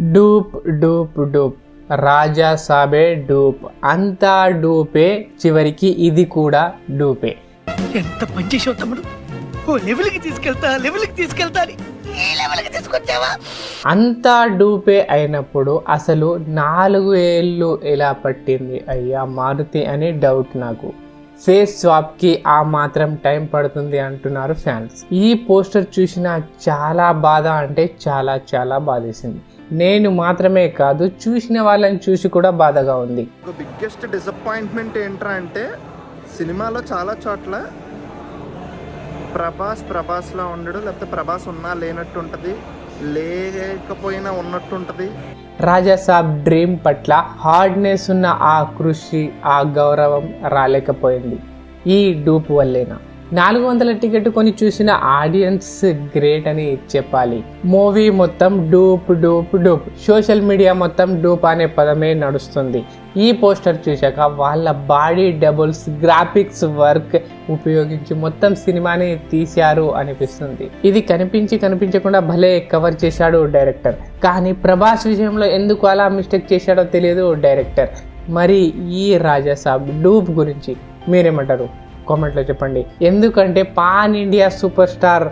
Dupe dupe dupe. రాజా సాబే dupe. అంతా డూపే. చివరికి ఇది కూడా డూపే. ఎంత పని చేసావు తమ్ముడు? ఓ లెవెల్కి తీసుకెళ్తా లెవెల్కి తీసుకెళ్తా అని ఈ లెవెల్కి తీసుకొచ్చావా? అంతా డూపే అయినప్పుడు అసలు నాలుగు ఏళ్ళు ఎలా పట్టింది? అయ్యా మారుతి అని డౌట్ నాకు. ఫేస్ స్వాప్కి ఆ మాత్రం టైం పడుతుంది అంటున్నారు ఫ్యాన్స్. ఈ పోస్టర్ చూసిన చాలా బాధ అంటే చాలా చాలా బాధేసింది. నేను మాత్రమే కాదు చూసిన వాళ్ళని చూసి కూడా బాధగా ఉంది. బిగ్గెస్ట్ డిసప్పాయింట్మెంట్ ఏంట్రా అంటే సినిమాలో చాలా చోట్ల ప్రభాస్ ప్రభాస్లా ఉండడు లేకపోతే ప్రభాస్ ఉన్నా లేనట్టు ఉంటుంది లేకపోయినా ఉన్నట్టు ఉంటుంది. రాజా సాబ్ డ్రీమ్ పట్ల హార్డ్నెస్ ఉన్న ఆ కృషి ఆ గౌరవం రాలేకపోయింది. ఈ డూప్ వల్లేనా? నాలుగు వందల టికెట్ కొని చూసిన ఆడియన్స్ గ్రేట్ అని చెప్పాలి. మూవీ మొత్తం dupe dupe dupe. Social media మొత్తం డూప్ అనే పదమే నడుస్తుంది. ఈ పోస్టర్ చూశాక వాళ్ళ బాడీ డబుల్స్ గ్రాఫిక్స్ వర్క్ ఉపయోగించి మొత్తం సినిమాని తీశారు అనిపిస్తుంది. ఇది కనిపించి కనిపించకుండా భలే కవర్ చేశాడు డైరెక్టర్. కానీ ప్రభాస్ విషయంలో ఎందుకు అలా మిస్టేక్ చేశాడో తెలియదు డైరెక్టర్. మరి ఈ రాజాసాబ్ డూప్ గురించి మీరేమంటారు? కామెంట్లో చెప్పండి. ఎందుకంటే pan India super star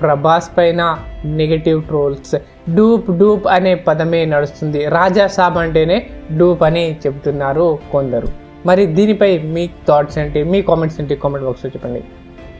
Prabhas పైన నెగటివ్ ట్రోల్స్. డూప్ డూప్ అనే పదమే నడుస్తుంది. రాజా సాబ్ అంటేనే డూప్ అని చెప్తున్నారు కొందరు. మరి దీనిపై మీ థాట్స్ ఏంటి? మీ కామెంట్స్ ఏంటి? కామెంట్ బాక్స్లో చెప్పండి.